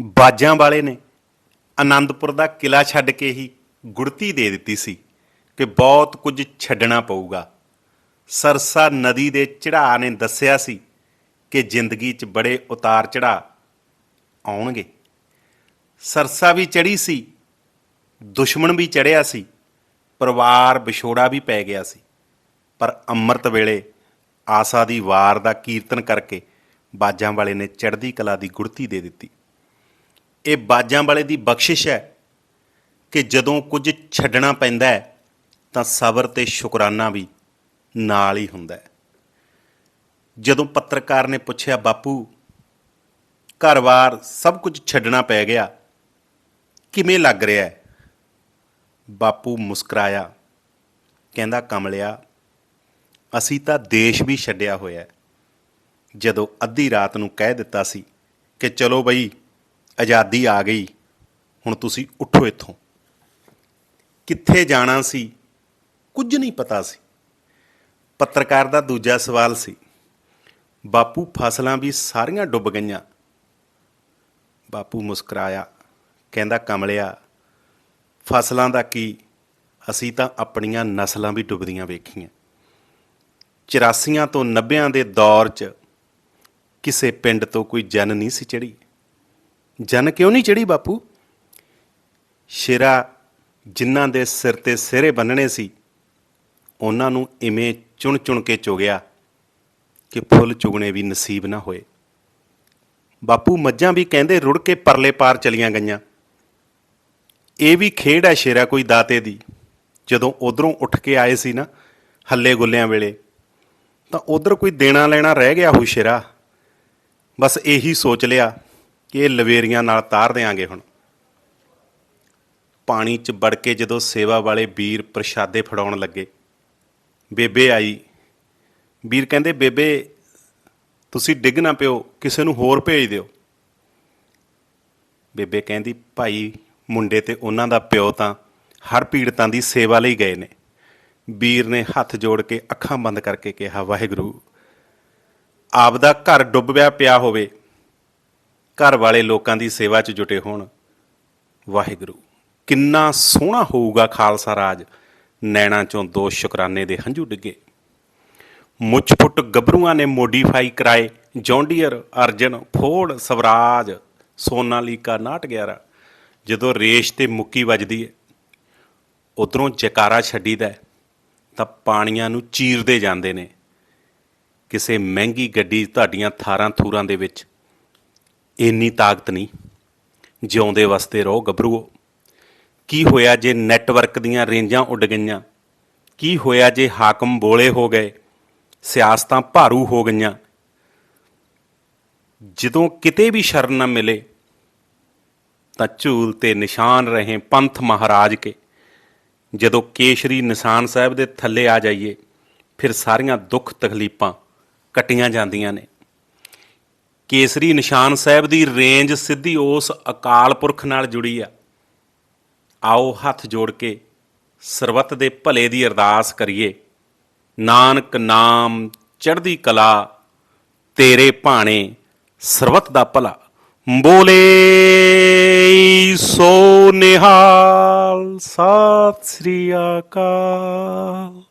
ਬਾਜਾਂ ਵਾਲੇ ਨੇ ਆਨੰਦਪੁਰ ਦਾ ਕਿਲਾ ਛੱਡ ਕੇ ਹੀ ਗੁੜਤੀ ਦੇ ਦਿੱਤੀ ਸੀ ਕਿ ਬਹੁਤ ਕੁਝ ਛੱਡਣਾ ਪਊਗਾ। ਸਰਸਾ ਨਦੀ ਦੇ ਚੜਾਅ ਨੇ ਦੱਸਿਆ ਸੀ ਕਿ ਜ਼ਿੰਦਗੀ 'ਚ ਬੜੇ ਉਤਾਰ ਚੜਾਅ ਆਉਣਗੇ। ਸਰਸਾ ਵੀ ਚੜੀ ਸੀ, ਦੁਸ਼ਮਣ ਵੀ ਚੜਿਆ ਸੀ, ਪਰਿਵਾਰ ਵਿਛੋੜਾ ਵੀ ਪੈ ਗਿਆ ਸੀ। ਪਰ ਅੰਮ੍ਰਿਤ ਵੇਲੇ ਆਸਾ ਦੀ ਵਾਰ ਦਾ ਕੀਰਤਨ ਕਰਕੇ ਬਾਜਾਂ ਵਾਲੇ ਨੇ ਚੜ੍ਹਦੀ ਕਲਾ ਦੀ ਗੁੜਤੀ ਦੇ ਦਿੱਤੀ। ਇਹ ਬਾਜਾਂ ਵਾਲੇ ਦੀ ਬਖਸ਼ਿਸ਼ ਹੈ ਕਿ ਜਦੋਂ ਕੁਝ ਛੱਡਣਾ ਪੈਂਦਾ ਹੈ, ਤਾਂ ਸਬਰ ਤੇ ਸ਼ੁਕਰਾਨਾ ਵੀ ਨਾਲ ਹੀ ਹੁੰਦਾ ਹੈ। ਜਦੋਂ ਪੱਤਰਕਾਰ ਨੇ ਪੁੱਛਿਆ, ਬਾਪੂ ਘਰ-ਬਾਰ ਸਭ ਕੁਝ ਛੱਡਣਾ ਪੈ ਗਿਆ, ਕਿਵੇਂ ਲੱਗ ਰਿਹਾ ਹੈ? ਬਾਪੂ ਮੁਸਕਰਾਇਆ, ਕਹਿੰਦਾ, ਕਮਲਿਆ, ਅਸੀਂ ਤਾਂ ਦੇਸ਼ ਵੀ ਛੱਡਿਆ ਹੋਇਆ ਜਦੋਂ ਅੱਧੀ ਰਾਤ ਨੂੰ ਕਹਿ ਦਿੱਤਾ ਸੀ ਕਿ, ਚਲੋ ਬਈ ਆਜ਼ਾਦੀ ਆ ਗਈ, ਹੁਣ ਤੁਸੀਂ ਉੱਠੋ ਇੱਥੋਂ। ਕਿੱਥੇ ਜਾਣਾ ਸੀ, ਕੁਝ ਨਹੀਂ ਪਤਾ ਸੀ। ਪੱਤਰਕਾਰ ਦਾ ਦੂਜਾ ਸਵਾਲ ਸੀ, ਬਾਪੂ ਫਸਲਾਂ ਵੀ ਸਾਰੀਆਂ ਡੁੱਬ ਗਈਆਂ। ਬਾਪੂ ਮੁਸਕਰਾਇਆ, ਕਹਿੰਦਾ, ਕਮਲਿਆ, ਫਸਲਾਂ ਦਾ ਕੀ? ਅਸੀਂ ਤਾਂ ਆਪਣੀਆਂ ਨਸਲਾਂ ਵੀ ਡੁੱਬਦੀਆਂ ਵੇਖੀਆਂ। 84 ਤੋਂ 90 ਦੇ ਦੌਰ 'ਚ ਕਿਸੇ ਪਿੰਡ ਤੋਂ ਕੋਈ ਜਨ ਨਹੀਂ ਸੀ ਚੜੀ ਜਨ ਕਿਉਂ ਨਹੀਂ ਚੜੀ ਬਾਪੂ? ਸ਼ੇਰਾ ਜਿਨ੍ਹਾਂ ਦੇ ਸਿਰ ਤੇ ਸਿਹਰੇ ਬੰਨਣੇ ਸੀ, ਉਹਨਾਂ ਨੂੰ ਇਵੇਂ ਚੁਣ ਚੁਣ ਕੇ ਚੁਗਿਆ ਕਿ ਫੁੱਲ ਚੁਗਣੇ ਵੀ ਨਸੀਬ ਨਾ ਹੋਏ। ਬਾਪੂ ਮੱਝਾਂ ਵੀ ਕਹਿੰਦੇ ਰੁੜ ਕੇ ਪਰਲੇ ਪਾਰ ਚਲੀਆਂ ਗਈਆਂ। ਇਹ ਵੀ ਖੇਡ ਹੈ ਸ਼ੇਰਾ ਕੋਈ ਦਾਤੇ ਦੀ। ਜਦੋਂ ਉਧਰੋਂ ਉੱਠ ਕੇ ਆਏ ਸੀ ਨਾ ਹੱਲੇ ਗੁੱਲਿਆਂ ਵੇਲੇ, ਤਾਂ ਉਧਰ ਕੋਈ ਦੇਣਾ ਲੈਣਾ ਰਹਿ ਗਿਆ ਹੋਊ ਸ਼ੇਰਾ। ਬਸ ਇਹੀ ਸੋਚ ਲਿਆ ਕਿ ਇਹ ਲਵੇਰੀਆਂ ਨਾਲ ਤਾਰ ਦੇਾਂਗੇ ਹੁਣ। ਪਾਣੀ 'ਚ ਵੜ ਕੇ ਜਦੋਂ ਸੇਵਾ ਵਾਲੇ ਵੀਰ ਪ੍ਰਸ਼ਾਦੇ ਫੜਾਉਣ ਲੱਗੇ, ਬੇਬੇ ਆਈ। ਵੀਰ ਕਹਿੰਦੇ, ਬੇਬੇ, ਤੁਸੀਂ ਡਿੱਗ ਨਾ ਪਿਓ, ਕਿਸੇ ਨੂੰ ਹੋਰ ਭੇਜ ਦਿਓ। ਬੇਬੇ ਕਹਿੰਦੀ, ਭਾਈ, ਮੁੰਡੇ ਤੇ ਉਹਨਾਂ ਦਾ ਪਿਓ ਤਾਂ ਹਰ ਪੀੜਤਾਂ ਦੀ ਸੇਵਾ ਲਈ ਗਏ ਨੇ। ਵੀਰ ਨੇ ਹੱਥ ਜੋੜ ਕੇ ਅੱਖਾਂ ਬੰਦ ਕਰਕੇ ਕਿਹਾ, ਵਾਹਿਗੁਰੂ, ਆਪਦਾ ਘਰ ਡੁੱਬਿਆ ਪਿਆ ਹੋਵੇ ਘਰ ਵਾਲੇ ਲੋਕਾਂ ਦੀ ਸੇਵਾ 'ਚ ਜੁਟੇ ਹੋਣ। ਵਾਹਿਗੁਰੂ ਕਿੰਨਾ ਸੋਹਣਾ ਹੋਊਗਾ ਖਾਲਸਾ ਰਾਜ। ਨੈਣਾ ਚੋਂ ਦੋ ਸ਼ੁਕਰਾਨੇ ਦੇ ਹੰਝੂ ਡਿੱਗੇ। ਮੁੱਛ ਫੁੱਟ ਗੱਭਰੂਆਂ ਨੇ ਮੋਡੀਫਾਈ ਕਰਾਏ। John Deere Arjun Ford Swaraj Sonalika 911 ਜਦੋਂ ਰੇਸ਼ ਤੇ ਮੁੱਕੀ ਵੱਜਦੀ ਹੈ ਉਧਰੋਂ ਜਕਾਰਾ ਛੱਡੀਦਾ ਹੈ, ਤਾਂ ਪਾਣੀਆਂ ਨੂੰ ਚੀਰਦੇ ਜਾਂਦੇ ਨੇ। ਕਿਸੇ ਮਹਿੰਗੀ ਗੱਡੀ ਤੁਹਾਡੀਆਂ ਥਾਰਾਂ ਥੂਰਾਂ ਦੇ ਵਿੱਚ ਇੰਨੀ ਤਾਕਤ ਨਹੀਂ। ਜਿਉਂਦੇ ਵਸਤੇ ਰਹੋ ਗੱਭਰੂ ਕੀ ਹੋਇਆ ਜੇ ਨੈਟਵਰਕ ਦੀਆਂ ਰੇਂਜਾਂ ਉੱਡ ਗਈਆਂ? ਕੀ ਹੋਇਆ ਜੇ ਹਾਕਮ ਬੋਲੇ ਹੋ ਗਏ? ਸਿਆਸਤਾਂ ਭਾਰੂ ਹੋ ਗਈਆਂ? ਜਦੋਂ ਕਿਤੇ ਵੀ ਸ਼ਰਨ ਨਾ ਮਿਲੇ, ਤਾਂ ਝੂਲ ਤੇ ਨਿਸ਼ਾਨ ਰਹੇ ਪੰਥ ਮਹਾਰਾਜ ਕੇ। ਜਦੋਂ ਕੇਸ਼ਰੀ ਨਿਸ਼ਾਨ ਸਾਹਿਬ ਦੇ ਥੱਲੇ ਆ ਜਾਈਏ, ਫਿਰ ਸਾਰੀਆਂ ਦੁੱਖ ਤਕਲੀਫਾਂ ਕਟੀਆਂ ਜਾਂਦੀਆਂ ਨੇ। ਕੇਸਰੀ ਨਿਸ਼ਾਨ ਸਾਹਿਬ ਦੀ ਰੇਂਜ ਸਿੱਧੀ ਉਸ ਅਕਾਲ ਪੁਰਖ ਨਾਲ ਜੁੜੀ ਆ। ਆਓ ਹੱਥ ਜੋੜ ਕੇ ਸਰਬੱਤ ਦੇ ਭਲੇ ਦੀ ਅਰਦਾਸ ਕਰੀਏ। ਨਾਨਕ ਨਾਮ ਚੜ੍ਹਦੀ ਕਲਾ, ਤੇਰੇ ਭਾਣੇ ਸਰਬੱਤ ਦਾ ਭਲਾ। ਬੋਲੇ ਸੋ ਨਿਹਾਲ, ਸਤਿ ਸ੍ਰੀ ਅਕਾਲ।